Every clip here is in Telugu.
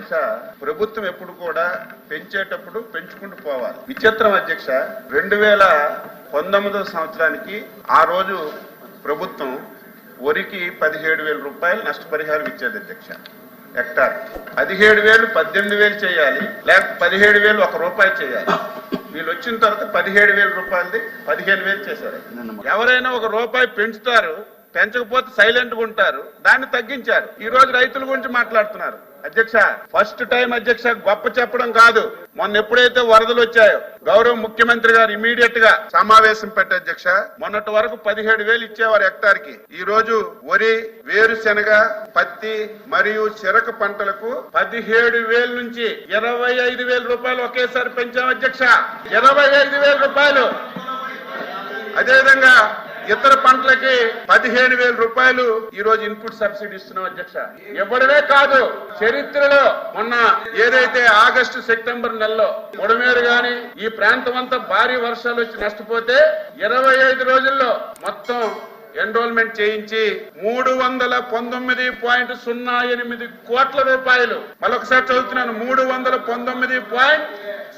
అధ్యక్ష ప్రభుత్వం ఎప్పుడు కూడా పెంచేటప్పుడు పెంచుకుంటూ పోవాలి. విచిత్రం అధ్యక్ష రెండు వేల పంతొమ్మిదవ సంవత్సరానికి ఆ రోజు ప్రభుత్వం వరికి పదిహేడు వేల రూపాయలు నష్టపరిహారం ఇచ్చేది అధ్యక్ష హెక్టార్. పదిహేడు వేలు పద్దెనిమిది వేలు చేయాలి లేకపోతే పదిహేడు వేలు ఒక రూపాయి చేయాలి. వీళ్ళు వచ్చిన తర్వాత పదిహేడు వేల రూపాయలది పదిహేను వేలు చేశారు. ఎవరైనా ఒక రూపాయి పెంచుతారు పెంచకపోతే సైలెంట్గా ఉంటారు. దాన్ని తగ్గించారు. ఈ రోజు రైతుల గురించి మాట్లాడుతున్నారు. అధ్యక్ష ఫస్ట్ టైం అధ్యక్ష గొప్ప చెప్పడం కాదు. మొన్న ఎప్పుడైతే వరదలు వచ్చాయో గౌరవ ముఖ్యమంత్రి గారు ఇమీడియట్గా సమావేశం పెట్టే అధ్యక్ష. మొన్నటి వరకు పదిహేడు వేలు ఇచ్చేవారు హెక్టార్కి ఈ రోజు వరి వేరుశెనగ పత్తి మరియు చెరకు పంటలకు పదిహేడు వేల నుంచి ఇరవై ఐదు వేల రూపాయలు ఒకేసారి పెంచాం అధ్యక్ష. ఇరవై ఐదు వేల రూపాయలు. అదేవిధంగా ఇతర పంటలకి పదిహేను వేల రూపాయలు ఈ రోజు ఇన్పుట్ సబ్సిడీ ఇస్తున్నాం అధ్యక్ష. ఇవ్వడమే కాదు చరిత్రలో మొన్న ఏదైతే ఆగస్టు సెప్టెంబర్ నెలలో ఉడమేరు గాని ఈ ప్రాంతం అంతా భారీ వర్షాలు వచ్చి నష్టపోతే ఇరవై ఐదు రోజుల్లో మొత్తం ఎన్రోల్మెంట్ చేయించి మూడు వందల పంతొమ్మిది పాయింట్ సున్నా ఎనిమిది కోట్ల రూపాయలు. మరొకసారి చదువుతున్నాను మూడు వందల పంతొమ్మిది పాయింట్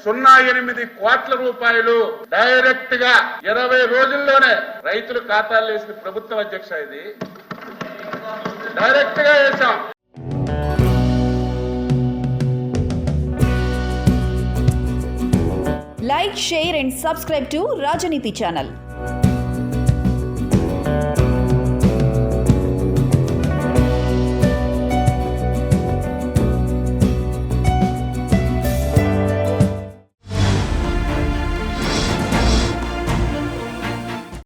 సున్నా ఎనిమిది కోట్ల రూపాయలు డైరెక్ట్గా ఇరవై రోజుల్లోనే రైతుల ఖాతాలు వేసిన ప్రభుత్వం అధ్యక్ష ఇది. డైరెక్ట్గా వేసాం like share and subscribe to Rajneeti channel